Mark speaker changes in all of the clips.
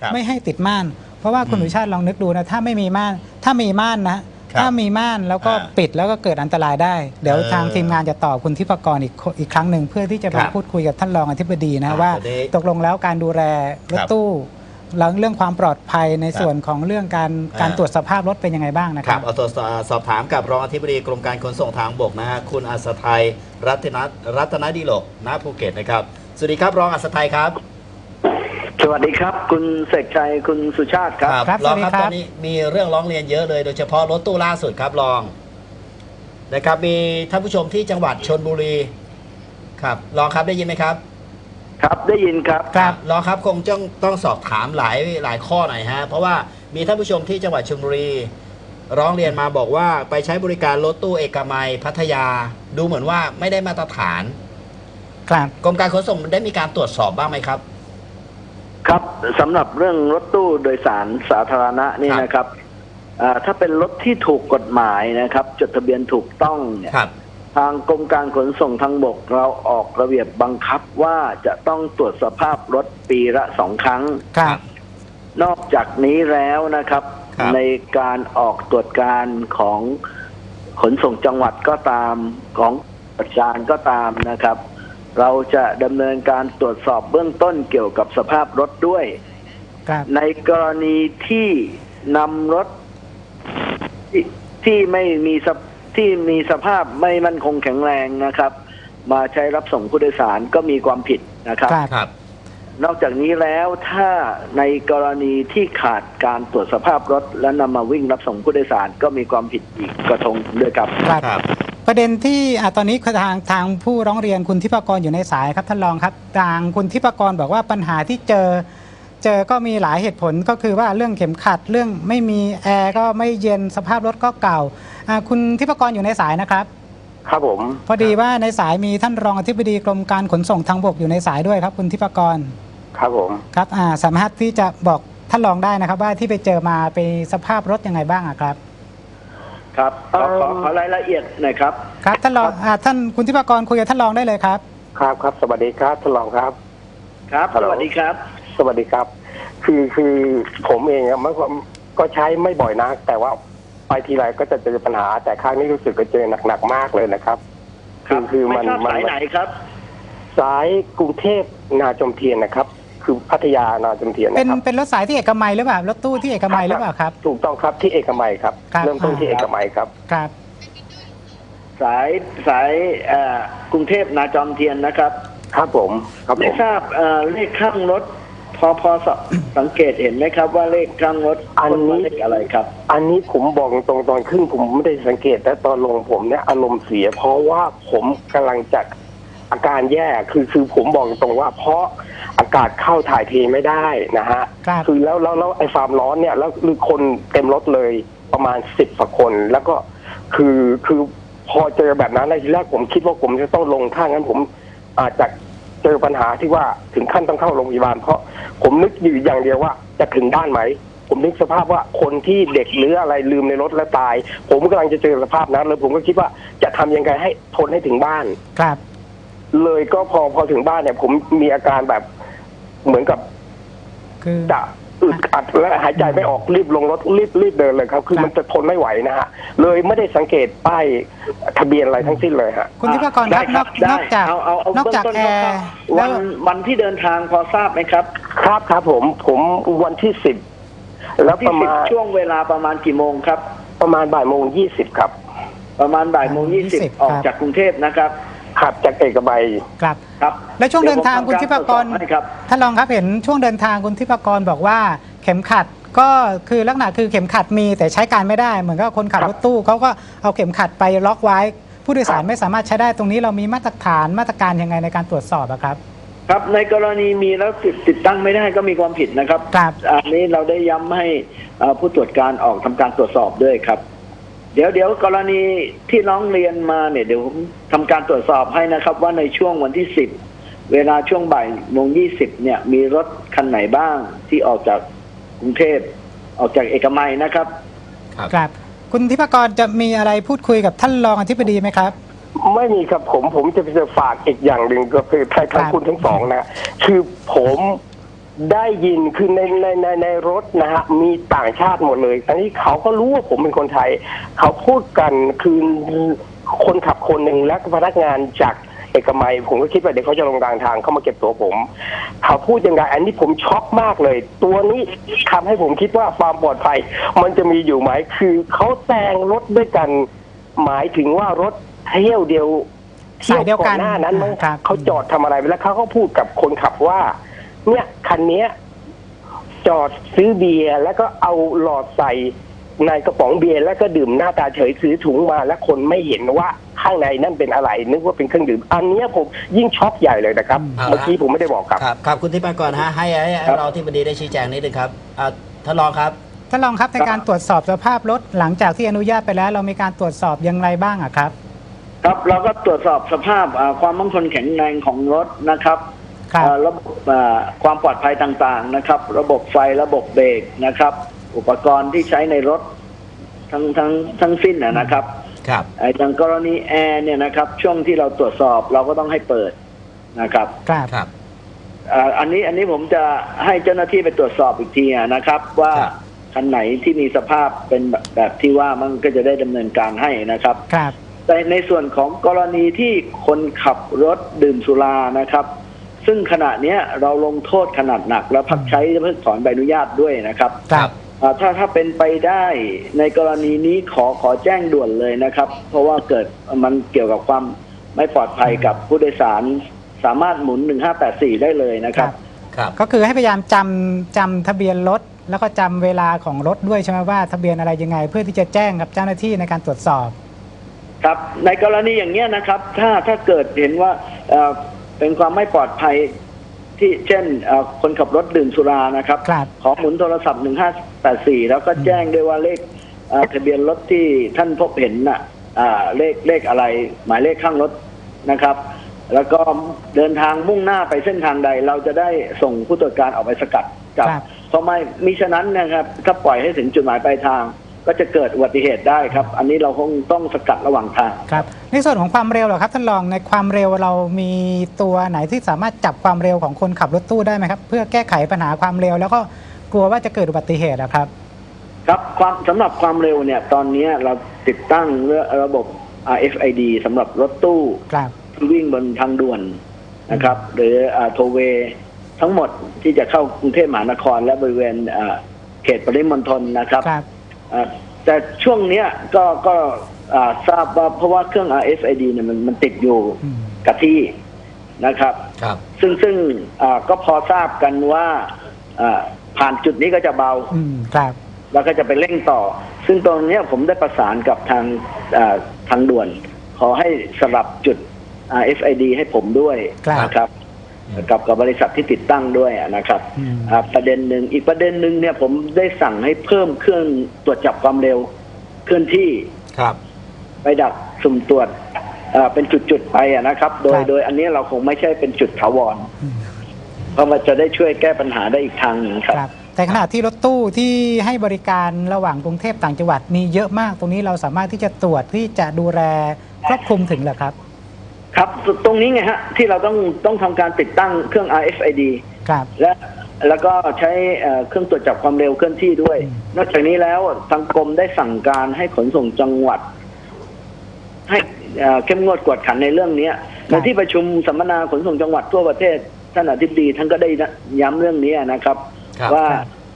Speaker 1: ครับ
Speaker 2: ไม่ให้ติดม่าน เพราะว่าคุณ
Speaker 1: อืม
Speaker 2: สุชาติลองนึกดูนะถ้าไม่มีม่านถ้ามีม่านนะครับถ้ามีม่านแล้วก็
Speaker 1: อ่า
Speaker 2: ปิดแล้วก็เกิดอันตรายได้ เดี๋ยว
Speaker 1: เออ
Speaker 2: ทางทีมงานจะตอบคุณทิพกรอีกอีกครั้งหนึ่งเพื่อที่จะ
Speaker 1: ครั
Speaker 2: มา
Speaker 1: บ
Speaker 2: พูดคุยกับท่านรองอธิบดีนะ
Speaker 1: อ่า
Speaker 2: ว่า
Speaker 1: จะได้
Speaker 2: ตกลงแล้วการดูแลรถ
Speaker 1: ครับ
Speaker 2: ตู้แล้วเรื่องความปลอดภัยในส่วนของเรื่องการ
Speaker 1: อ่า
Speaker 2: การตรวจสภาพรถเป็นยังไงบ้างนะ
Speaker 1: ค
Speaker 2: ค
Speaker 1: รั
Speaker 2: รั
Speaker 1: บบเอาสอบสอบถามกับรองอธิบดีกรมการขนส่งทางบกนะฮะคุณอัศทัยรัตนรัตนดีโลกณภูเก็ตนะครับสวัสดีครับรองอัศทัยครับ
Speaker 3: สวัสดีครับ คุณเสกชัยคุณสุชาติครับ
Speaker 2: ครับ
Speaker 1: รอง
Speaker 2: สวัสดี
Speaker 1: ครับ
Speaker 2: ครับ
Speaker 1: ตอนนี้มีเรื่องร้องเรียนเยอะเลย โดยเฉพาะรถตู้ล่าสุดครับรองนะครับมีท่านผู้ชมที่จังหวัดชนบุรีครับรองครับได้ยินไหมครับ
Speaker 3: ครับได้ยินครับ
Speaker 2: ครับ
Speaker 1: รองครับคงต้องต้องสอบถามหลายหลายข้อหน่อยฮะเพราะว่ามีท่านผู้ชมที่จังหวัดชลบุรี ร้องเรียนมาบอกว่าไปใช้บริการรถตู้เอกมัยพัทยา ดูเหมือนว่าไม่ได้มาตรฐาน
Speaker 2: ครับ
Speaker 1: กรมการขนส่งได้มีการตรวจสอบบ้างไหมครับ
Speaker 3: ครับสำหรับเรื่องรถตู้โดยสารสาธารณะนี่
Speaker 1: ครับ
Speaker 3: นะครับอ่าถ้าเป็นรถที่ถูกกฎหมายนะครับ จดทะเบียนถูกต้องเนี่ย
Speaker 1: ครับ
Speaker 3: ทางกรมการขนส่งทางบกเราออกระเบียบบังคับว่าจะต้องตรวจสภาพรถปีละสองครั้ง
Speaker 2: ครับ
Speaker 3: นอกจากนี้แล้วนะครับ
Speaker 1: ครับ
Speaker 3: ในการออกตรวจการของขนส่งจังหวัดก็ตามของประชานก็ตามนะครับ เราจะดำเนินการตรวจสอบเบื้องต้นเกี่ยวกับสภาพรถด้วย
Speaker 2: ครับ
Speaker 3: ในกรณีที่นำรถที่ที่ไม่มีสภที่มีสภาพไม่มั่นคงแข็งแรงนะครับ มาใช้รับส่งผู้โดยสารก็มีความผิดนะครับ
Speaker 2: ครับ
Speaker 1: ครับ
Speaker 3: นอกจากนี้แล้วถ้าในกรณีที่ขาดการตรวจสภาพรถ และนำมาวิ่งรับส่งผู้โดยสารก็มีความผิดอีกกระทงด้วยครับ
Speaker 2: ครับ
Speaker 1: ครับ
Speaker 2: ประเด็นที่อะตอนนี้ทางทางผู้ร้องเรียนคุณทิพกรอยู่ในสายครับท่านรองครับทางคุณทิพกรบอกว่าปัญหาที่เจอเจอก็มีหลายเหตุผลก็คือว่าเรื่องเข็มขัดเรื่องไม่มีแอร์ก็ไม่เย็นสภาพรถก็เก่าอะคุณทิพกรอยู่ในสายนะครับ
Speaker 4: ครับผม
Speaker 2: พอดีว่าในสายมีท่านรองอธิบดีกรมการขนส่งทางบกอยู่ในสายด้วยครับ คุณทิพกร
Speaker 4: ครับผม
Speaker 2: ครับอ่าสามารถที่จะบอกท่านรองได้นะครับ ว่าที่ไปเจอมาเป็นสภาพรถยังไงบ้างอะครับ
Speaker 3: ครับขอขอขอรายละเอียดหน่อยครับ
Speaker 2: ครับท่านรองอ่าท่านคุณทิพกรคุยกับท่านรองได้เลยครับ
Speaker 4: ครับครับ สวัสดีครับท่านรองครับ
Speaker 3: ครับ
Speaker 4: ฮัล
Speaker 3: ส
Speaker 4: โหล
Speaker 3: วัสดีครับ
Speaker 4: สวัสดีครับ คือคือผมเองอะมันก็ก็ใช้ไม่บ่อยนะแต่ว่าไปทีไรก็จะเจอปัญหา แต่ครั้งนี้รู้สึกจะเจอหนักๆมากเลยนะครับคือคือ
Speaker 3: ไม่
Speaker 4: มัน
Speaker 3: ทราบ
Speaker 4: มัน
Speaker 3: สายไหนครับ
Speaker 4: สายกรุงเทพนาจอมเทียนนะครับ คือพัทยานาจอมเทียน
Speaker 2: เป็น
Speaker 4: นะครับ
Speaker 2: เป็นรถสายที่เอกมัยหรือเปล่ารถตู้ที่เอกมัยหรือเปล่าครับ
Speaker 4: ถูกต้องครับที่เอกมัยครับ
Speaker 2: ครับ
Speaker 4: เริ่มต้นที่
Speaker 2: อ่า
Speaker 4: เอกมัยครับ
Speaker 2: ครับ
Speaker 3: สายสายเอ่อกรุงเทพนาจอมเทียนนะครับ
Speaker 4: ครับผมครับผ
Speaker 3: ไม่
Speaker 4: ม
Speaker 3: ทราบเอ่อเลขข้างรถพอพอสสังเกตเห็นไหมครับ ว่าเลขข้างรถ
Speaker 4: อันนี้
Speaker 3: เลขอะไรครับ
Speaker 4: อันนี้ผมบอกตรงๆตอนขึ้นผมไม่ได้สังเกตแต่ตอนลงผมเนี่ยอารมณ์เสีย เพราะว่าผมกำลังจะอาการแย่คือคือผมบอกตรงว่าเพราะ อากาศเข้าถ่ายเทไม่ได้นะฮะ
Speaker 2: ครับ
Speaker 4: คือแล้วแล้วแล้วไอ้ความร้อนเนี่ยแล้วคือคนเต็มรถเลยประมาณสิบกว่าคน แล้วก็คือคือพอเจอแบบนั้นในทีแรกผมคิดว่าผมจะต้องลงถ้างั้นผมอาจจะเจอปัญหาที่ว่าถึงขั้นต้องเข้าโรงพยาบาลเพราะผมนึกอยู่อย่างเดียวว่าจะถึงบ้านไหม ผมนึกสภาพว่าคนที่เด็กหรืออะไรลืมในรถแล้วตาย ผมกำลังจะเจอสภาพนั้นแล้วผมก็คิดว่าจะทำยังไงให้ทนให้ถึงบ้าน
Speaker 2: ครับ
Speaker 4: เลยก็พอพอถึงบ้านเนี่ย ผมมีอาการแบบ เหมือนกับ
Speaker 2: คือ
Speaker 4: จะอึดอัดและหายใจไม่ออกรีบลงรถรีบรีบเดินเลยครับ คือ
Speaker 2: ครับ
Speaker 4: มันจะทนไม่ไหวนะฮะเลยไม่ได้สังเกตป้ายทะเบียนอะไรทั้งสิ้นเลยฮะ
Speaker 2: คุณทิพกรค
Speaker 3: ได้
Speaker 2: รับน
Speaker 3: ครั
Speaker 2: อบกนอกจาก
Speaker 3: เอาเอาเอา
Speaker 2: นอกจาก
Speaker 3: เบื้
Speaker 2: แอ
Speaker 3: ต้น
Speaker 2: ร์
Speaker 3: ค
Speaker 2: แล้
Speaker 3: รับ
Speaker 2: ว
Speaker 3: วันวันที่เดินทางพอทราบไหมครับ
Speaker 4: ครับครับผมผมวันที่สิบแล้ว
Speaker 3: ที่
Speaker 4: ประ
Speaker 3: สิบ
Speaker 4: มาณ
Speaker 3: ช่วงเวลาประมาณกี่โมงครับ
Speaker 4: ประมาณบ่ายโมงยี่สิบครับ
Speaker 3: ประมาณบ่ายโมงยี่สิบ
Speaker 2: 20
Speaker 3: ออก
Speaker 2: ครับ
Speaker 3: จากกรุงเทพนะครับ
Speaker 4: ขับจากเอกมัย
Speaker 2: ครับ
Speaker 3: ครับ
Speaker 2: แล้วช่วงเดินทางคุณทิพกร
Speaker 3: เดี๋ยวผมทำการตวจสอบให้ครับ
Speaker 2: ท่านรองครับเห็นช่วงเดินทางคุณทิพกรบอกว่าเข็มขัดก็คือลักษณะคือเข็มขัดมีแต่ใช้การไม่ได้ เหมือนกับคนขับ
Speaker 4: ครับ
Speaker 2: รถตู้เขาก็เอาเข็มขัดไปล็อกไว้ ผู้โดยสาร
Speaker 4: ครับ
Speaker 2: ไม่สามารถใช้ได้ตรงนี้เรามีมาตรฐานมาตรการยังไงในการตรวจสอบอะครับ
Speaker 3: ครับในกรณีมีแล้วติดติดตั้งไม่ได้ก็มีความผิดนะครับ
Speaker 2: ครับ
Speaker 3: อันนี้เราได้ย้ำให้เอ่อผู้ตรวจการออกทำการตรวจสอบด้วยครับ เดี๋ยวเดี๋ยวกรณีที่น้องเรียนมาเนี่ยเดี๋ยวผมทำการตรวจสอบให้นะครับ ว่าในช่วงวันที่สิบเวลาช่วงบ่ายโมงยี่สิบเนี่ย มีรถคันไหนบ้างที่ออกจากกรุงเทพออกจากเอกมัยนะครับ
Speaker 1: ครับ
Speaker 2: ครับ คุณทิพกรจะมีอะไรพูดคุยกับท่านรองอธิบดีไหมครับ
Speaker 4: ไม่มีครับผมผมจะจะฝากอีกอย่างหนึ่งก็คือใคร
Speaker 2: ครั
Speaker 4: ทั้ง
Speaker 2: บ
Speaker 4: คุณทั้งสองนะ คือผม ได้ยินคือในในในในรถนะฮะมีต่างชาติหมดเลย อันนี้เขาก็รู้ว่าผมเป็นคนไทย เขาพูดกันคือคนขับคนหนึ่งและพนักงานจากเอกมัยผมก็คิดว่าเดี๋ยวเขาจะลงทางทางเข้ามาเก็บตัวผม เขาพูดยังไงอันนี้ผมช็อกมากเลย ตัวนี้ทำให้ผมคิดว่าความปลอดภัย มันจะมีอยู่ไหมคือเขาแซงรถด้วยกัน หมายถึงว่ารถเที่ยวเดียว
Speaker 2: สายเดียวกัน
Speaker 4: หน้านั้นมั้ง
Speaker 2: ครับ
Speaker 4: เขาจอดทำอะไรไปแล้วเขาก็พูดกับคนขับว่า เนี่ยคันเนี้ยจอดซื้อเบียร์แล้วก็เอาหลอดใส่ในกระป๋องเบียร์แล้วก็ดื่มหน้าตาเฉยซื้อถุงมาแล้วคนไม่เห็นว่าข้างในนั่นเป็นอะไร นึกว่าเป็นเครื่องดื่ม อันเนี้ยผมยิ่งช็อกใหญ่เลยนะครับ
Speaker 1: เอาละ
Speaker 4: เมื่อกี้ผมไม่ได้บอกครับ
Speaker 1: ครับครับคุณทิพากรฮะให้ให้ให้
Speaker 3: ครับ
Speaker 1: เราที่บดีได้ชี้แจงนิดนึงครับอ่าท่านรองครับ
Speaker 2: ท่านรองครับในการตรวจสอบสภาพรถหลังจากที่อนุญาตไปแล้ว เรามีการตรวจสอบอย่างไรบ้างอะครับ
Speaker 3: ครับเราก็ตรวจสอบสภาพอ่าความมั่นคงแข็งแรงของรถนะครับ
Speaker 2: ครับ
Speaker 3: อ่าระบบอ่าความปลอดภัยต่างๆนะครับ ระบบไฟระบบเบรกนะครับ อุปกรณ์ที่ใช้ในรถทั้งทั้งทั้งสิ้นนะนะครับ
Speaker 1: ครับ
Speaker 3: ไอ้อย่างกรณีแอร์เนี่ยนะครับ ช่วงที่เราตรวจสอบเราก็ต้องให้เปิดนะครับ
Speaker 2: ครับ
Speaker 1: ครับ
Speaker 3: อ่าอันนี้อันนี้ผมจะให้เจ้าหน้าที่ไปตรวจสอบอีกทีอะนะครับ ว่า
Speaker 1: ครับ
Speaker 3: คันไหนที่มีสภาพเป็นแบบแบบที่ว่ามันก็จะได้ดำเนินการให้นะครับ
Speaker 2: ครับ
Speaker 3: แต่ในส่วนของกรณีที่คนขับรถดื่มสุรานะครับ ซึ่งขณะเนี้ยเราลงโทษขนาดหนัก แล้วพักใช้เพิกถอนใบอนุญาตด้วยนะครับ
Speaker 2: ครับ
Speaker 3: อ่าถ้าถ้าเป็นไปได้ในกรณีนี้ขอขอแจ้งด่วนเลยนะครับ เพราะว่าเกิดมันเกี่ยวกับความไม่ปลอดภัยกับผู้โดยสารสามารถหมุน 1584 ได้เลยนะครับ
Speaker 1: ครับ
Speaker 2: ก็คือให้พยายามจำจำทะเบียนรถแล้วก็จำเวลาของรถด้วยใช่ไหมว่าทะเบียนอะไรยังไง เพื่อที่จะแจ้งกับเจ้าหน้าที่ในการตรวจสอบ
Speaker 3: ครับ ในกรณีอย่างเนี้ยนะครับ ถ้าถ้าเกิดเห็นว่า เอ่อเป็นความไม่ปลอดภัยที่เช่นเอ่อคนขับรถดื่มสุรานะครับ
Speaker 2: ครับ
Speaker 3: ขอหมุนโทรศัพท์1584แล้วก็แจ้งด้วยว่าเลขเอ่อทะเบียนรถที่ท่านพบเห็นน่ะอ่าเลขเลขอะไร หมายเลขข้างรถนะครับ แล้วก็เดินทางมุ่งหน้าไปเส้นทางใด เราจะได้ส่งผู้ตรวจการออกไปสกัดจับ
Speaker 2: ครับ
Speaker 3: เพราะไม่มิฉะนั้นนะครับถ้าปล่อยให้ถึงจุดหมายปลายทาง ก็จะเกิดอุบัติเหตุได้ครับ อันนี้เราคงต้องสกัดระหว่างทาง
Speaker 2: ครับ ในส่วนของความเร็วเหรอครับท่านรองในความเร็วเรามีตัวไหนที่สามารถจับความเร็วของคนขับรถตู้ได้ไหมครับ เพื่อแก้ไขปัญหาความเร็ว แล้วก็กลัวว่าจะเกิดอุบัติเหตุอะครับ
Speaker 3: ครับความสำหรับความเร็วเนี่ยตอนนี้เราติดตั้งเรื่องระบบ RFID สำหรับรถตู้
Speaker 2: ครับ
Speaker 3: ที่วิ่งบนทางด่วนนะครับ หรือโทเวทั้งหมดที่จะเข้ากรุงเทพมหานครและบริเวณอ่าเขตปริมณฑลนะครับ
Speaker 2: ครับ
Speaker 3: อ่า แต่ช่วงเนี้ยก็ก็อ่าทราบว่าเพราะว่าเครื่อง RFID เนี่ยมันมันติดอยู่
Speaker 2: อืม
Speaker 3: กับที่นะครับ
Speaker 1: ครับ
Speaker 3: ซึ่งซึ่งอ่าก็พอทราบกันว่าอ่าผ่านจุดนี้ก็จะเบา
Speaker 2: อืมครับ
Speaker 3: แล้วก็จะไปเร่งต่อ ซึ่งตรงเนี้ยผมได้ประสานกับทางอ่าทางด่วน ขอให้สลับจุด RFID ให้ผมด้วย
Speaker 2: ครับ
Speaker 3: นะครับ
Speaker 1: อืม
Speaker 3: กับกับบริษัทที่ติดตั้งด้วยนะครับ
Speaker 2: อืม
Speaker 3: อ่าประเด็นหนึ่งอีกประเด็นหนึ่งเนี่ยผมได้สั่งให้เพิ่มเครื่องตรวจจับความเร็วเคลื่อนที่
Speaker 1: ครับ
Speaker 3: ไปดักสุ่มตรวจอ่าเป็นจุดๆไปอะนะครับ โดย
Speaker 2: ครับ
Speaker 3: โดยอันนี้เราคงไม่ใช่เป็นจุดถาวร
Speaker 2: อืม
Speaker 3: เพราะมันจะได้ช่วยแก้ปัญหาได้อีกทางหนึ่งครับ
Speaker 2: ครับ แต่ขณะที่รถตู้ที่ให้บริการระหว่างกรุงเทพต่างจังหวัดมีเยอะมาก ตรงนี้เราสามารถที่จะตรวจที่จะดูแลครอบคลุมถึงเหรอครับ
Speaker 3: ครับตรงนี้ไงฮะ ที่เราต้องต้องทำการติดตั้งเครื่อง RFID
Speaker 2: ครับ
Speaker 3: และแล้วก็ใช้เอ่อเครื่องตรวจจับความเร็วเคลื่อนที่ด้วย
Speaker 2: อืม
Speaker 3: นอกจากนี้แล้วทางกรมได้สั่งการให้ขนส่งจังหวัด ให้เอ่อเข้มงวดกวดขันในเรื่องเนี้ยในที่ประชุมสัมมนาขนส่งจังหวัดทั่วประเทศท่านอธิบดีท่านก็ได้ย้ำเรื่องนี้นะครับ
Speaker 1: ครับ
Speaker 3: ว่า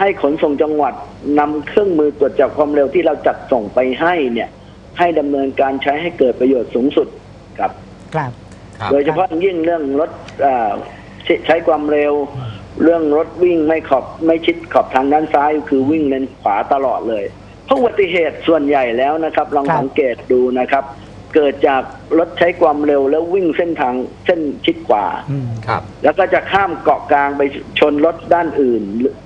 Speaker 3: ให้ขนส่งจังหวัดนำเครื่องมือตรวจจับความเร็วที่เราจัดส่งไปให้เนี่ย ให้ดำเนินการใช้ให้เกิดประโยชน์สูงสุด ครับ
Speaker 2: ครับ
Speaker 1: ครับ
Speaker 3: โดยเฉพาะอย่างยิ่งเรื่องรถเอ่อใช้ใช้ความเร็ว เรื่องรถวิ่งไม่ขอบไม่ชิดขอบทางด้านซ้ายคือวิ่งเลนขวาตลอดเลยเพราะอุบัติเหตุส่วนใหญ่แล้วนะครับ ลอง
Speaker 2: ครับ
Speaker 3: สังเกตดูนะครับ เกิดจากรถใช้ความเร็วแล้ววิ่งเส้นทางเส้นชิดขวา
Speaker 2: อืม
Speaker 1: ครับ
Speaker 3: แล้วก็จะข้ามเกาะกลางไปชนรถด้านอื่น หรือ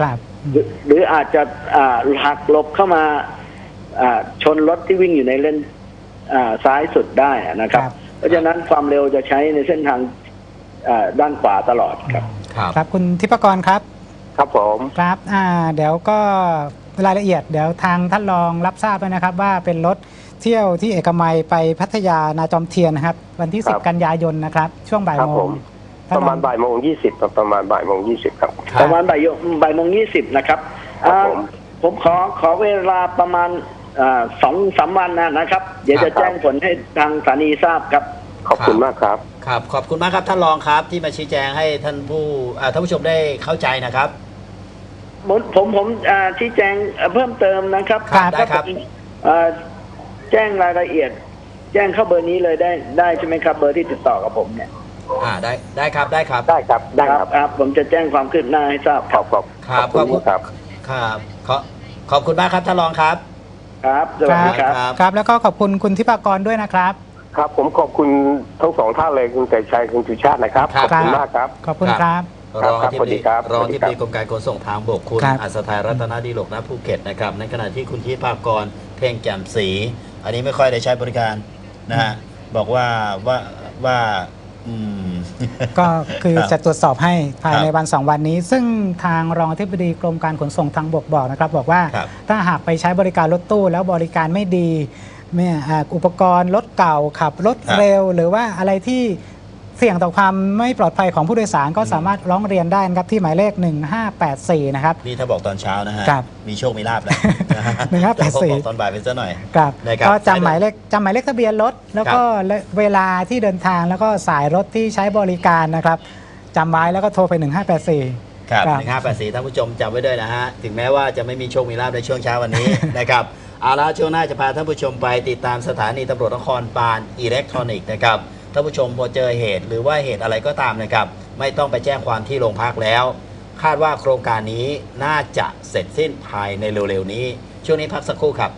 Speaker 2: ครับอื
Speaker 3: หรือ
Speaker 2: ม
Speaker 3: หรืออาจจะอ่าหักหลบเข้ามาอ่าชนรถที่วิ่งอยู่ในเลนอ่า ซ้ายสุดได้นะครับ เพราะฉะนั้นความเร็วจะใช้ในเส้นทางอ่าด้านขวาตลอดครับ
Speaker 1: ครับ
Speaker 2: ครับคุณทิพกรครับ
Speaker 4: ครับผม
Speaker 2: ครับอ่าเดี๋ยวก็รายละเอียดเดี๋ยวทางท่านรองรับทราบด้วยนะครับ ว่าเป็นรถเที่ยวที่เอกมัยไปพัทยานาจอมเทียนนะครับ วันที่
Speaker 4: ครับ
Speaker 2: 10 กันยายนนะครับ ช่วงบ่าย
Speaker 4: ครับ
Speaker 2: โม
Speaker 4: ผ
Speaker 2: ง
Speaker 4: มประมาณบ่ายโมงยี่สิบประมาณบ่ายโมงยี่สิบครับ
Speaker 1: ครับ
Speaker 3: ประมาณบ่ายโยบ่ายโมงยี่สิบนะครับ
Speaker 4: ครับ
Speaker 3: อ่า
Speaker 4: ผม
Speaker 3: ผมขอขอเวลาประมาณอ่า สองสามวันนะนะครับ เดี๋ยว
Speaker 1: ครั
Speaker 3: จะ
Speaker 1: บ
Speaker 3: แจ้งผลให้ทางสถานีทราบครับ
Speaker 4: ขอบคุณมากครับ
Speaker 1: ครับ ขอบคุณมากครับท่านรองครับ ที่มาชี้แจงให้ท่านผู้อ่าท่านผู้ชมได้เข้าใจนะครับ
Speaker 3: ผมผมผมอ่าชี้แจงเอ่อเพิ่มเติมนะครับ
Speaker 1: ครับได้ครับ
Speaker 3: อ่าแจ้งรายละเอียด แจ้งเข้าเบอร์นี้เลยได้ได้ใช่ไหมครับเบอร์ที่ติดต่อกับผมเนี่ย
Speaker 1: อ่าได้ได้ครับได้ครับ
Speaker 4: ได้ครับได้ครับ
Speaker 3: ครับ ผมจะแจ้งความคืบหน้าให้ทราบ
Speaker 4: ขอบขอบ
Speaker 1: ครับ
Speaker 4: ขอบคุณครับ
Speaker 1: ครับขอขอบคุณมากครับท่านรองครับ
Speaker 3: ครับ สวัสดีครับ
Speaker 1: ครับ
Speaker 2: ครับ แล้วก็ขอบคุณคุณทิพากรด้วยนะครับ
Speaker 4: ครับ ผมขอบคุณทั้งสองท่านเลยคุณไก่ชัยคุณสุชาตินะครับ
Speaker 1: ครั
Speaker 4: ข
Speaker 1: บ
Speaker 4: อบคุณมากครับ
Speaker 2: ขอบคุณครับ
Speaker 1: รอง
Speaker 4: ครับ
Speaker 1: ที่
Speaker 4: สวัสดีครับ
Speaker 1: รอง
Speaker 4: สวัสดี
Speaker 1: ที่
Speaker 4: ครับ
Speaker 1: ปรีกรมการขนส่งทางบกคุณ
Speaker 2: ครับ
Speaker 1: อัศทัยรัตนดีโลกนะภูเก็ตนะครับ ในขณะที่คุณที่ภาคกรเพ่งแจ่มศรีอันนี้ไม่ค่อยได้ใช้บริการนะฮะ บอกว่าว่าว่า อืม
Speaker 2: ก็คือ
Speaker 1: ครับ
Speaker 2: จะตรวจสอบให้ภายใน
Speaker 1: ครับ
Speaker 2: วันสองวันนี้ ซึ่งทางรองอธิบดีกรมการขนส่งทางบกบอกนะครับ บอกว่า
Speaker 1: ครับ
Speaker 2: ถ้าหากไปใช้บริการรถตู้แล้วบริการไม่ดีเนี่ยอ่าอุปกรณ์รถเก่าขับรถ
Speaker 1: ครับ
Speaker 2: เร็ว หรือว่าอะไรที่ เสี่ยงต่อความไม่ปลอดภัยของผู้โดยสารก็สามารถร้องเรียนได้นะครับที่หมายเลข 1584 นะครับ
Speaker 1: นี่ถ้าบอกตอนเช้านะฮะ
Speaker 2: ครับ
Speaker 1: มีโชคมีลาบแล้วนะฮะ
Speaker 2: หนึ่งห้าแปดสี่
Speaker 1: แต่พอบอกตอนบ่ายไปซะหน่อย
Speaker 2: ครับ
Speaker 1: นะครับ
Speaker 2: ก็จำหมายเลขจำหมายเลขทะเบียนรถ แล้วก็เวลาที่เดินทางแล้วก็สายรถที่ใช้บริการนะครับจำไว้แล้วก็โทรไป 1584
Speaker 1: ครับ
Speaker 2: ครับ
Speaker 1: หนึ่งห้าแปดสี่ท่านผู้ชมจำไว้ด้วยนะฮะ ถึงแม้ว่าจะไม่มีโชคมีลาบในช่วงเช้าวันนี้ นะครับเอาละช่วงหน้าจะพาท่านผู้ชมไปติดตามสถานีตำรวจนครบาลอิเล็กทรอนิกส์นะครับ ท่านผู้ชมพอเจอเหตุหรือว่าเหตุอะไรก็ตามนะครับ ไม่ต้องไปแจ้งความที่โรงพักแล้ว คาดว่าโครงการนี้น่าจะเสร็จสิ้นภายในเร็วๆนี้ ช่วงนี้พักสักครู่ครับ